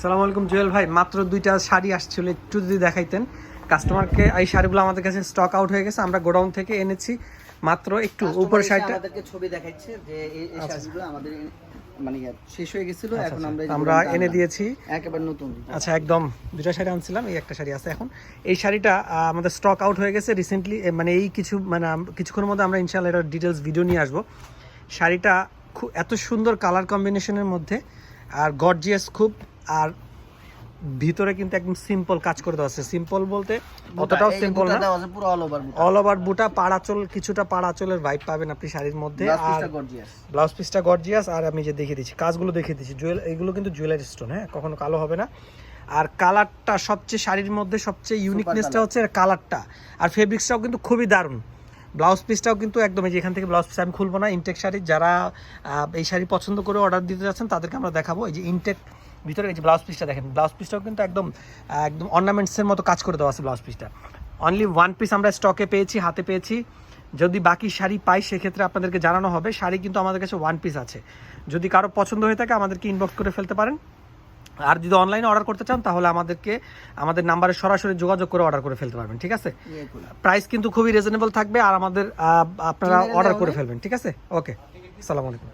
সালাম আলাইকুম জুয়েল ভাই। মাত্র দুইটা শাড়ি আসছিল একটু যদি দেখাইতেন। কাস্টমারকে এই শাড়িগুলো আমাদের কাছে স্টক আউট হয়ে গেছে আমরা গোডাউন থেকে এনেছি। মাত্র একটু উপর শাড়িটা আমাদেরকে ছবি দেখাচ্ছে যে এই এই আচ্ছা। শাড়িগুলো আমাদের মানে শেষ হয়ে গেছিল এখন আমরা আমরা এনে দিয়েছি। একেবারে নতুন। আচ্ছা একদম। দুটা শাড়ি আনছিলাম এই একটা শাড়ি আছে এখন। এই শাড়িটা আমাদের স্টক আউট হয়ে গেছে রিসেন্টলি মানে এই কিছু মানে কিছুক্ষণের মধ্যে আমরা ইনশাল্লাহ এটার ডিটেলস ভিডিও নিয়ে আসব। শাড়িটা খুব এত সুন্দর কালার কম্বিনেশনের মধ্যে আর গর্জিয়াস খুব আর ভিতরে কিন্তু একদম সিম্পল কাজ করে দেওয়া আছে। সিম্পল বলতে অতটাও সিম্পল না। পুরো অল ওভার বুটা। অল ওভার বুটা পাড়াচল কিছুটা পাড়াচলের ভাইব পাবেন আপনি শাড়ির মধ্যে। আর ব্লাউজ পিসটা গর্জিয়াস আর আমি যে দেখিয়ে দিচ্ছি কাজগুলো দেখিয়ে দিচ্ছি। জুয়েল এগুলো কিন্তু জুয়েলারি স্টোন হ্যাঁ? কখনো কালো হবে না। আর কালারটা সবচেয়ে শাড়ির মধ্যে সবচেয়ে ইউনিকনেসটা হচ্ছে কালারটা আর ফেব্রিক্সটাও কিন্তু খুবই দারুণ। ব্লাউজ পিসটাও কিন্তু একদম এই যে এখান থেকে ব্লাউজ পিস আমি খুলবো না ইনটেক শাড়ি। যারা এই শাড়ি পছন্দ করে অর্ডার দিতে যাচ্ছেন তাদেরকে আমরা দেখাবো। এই যে ইনটেক ভিতরে যে ব্লাউজ পিসটা দেখেন ব্লাউজ পিসটাও কিন্তু একদম একদম অর্নামেন্টসের মতো কাজ করে দেওয়া আছে ব্লাউজ পিসটা অনলি ওয়ান পিস আমরা স্টকে পেয়েছি হাতে পেয়েছি। যদি বাকি শাড়ি পাই সেক্ষেত্রে আপনাদেরকে জানানো হবে শাড়ি কিন্তু আমাদের কাছে ওয়ান পিস আছে। যদি কারও পছন্দ হয়ে থাকে আমাদেরকে ইনবক্স করে ফেলতে পারেন। আর যদি অনলাইনে অর্ডার করতে চান তাহলে আমাদেরকে আমাদের নাম্বারে সরাসরি যোগাযোগ করে অর্ডার করে ফেলতে পারবেন ঠিক আছে? প্রাইস কিন্তু খুবই রিজনেবল থাকবে আর আমাদের আপনারা অর্ডার করে ফেলবেন ঠিক আছে? ওকে আসসালামু আলাইকুম।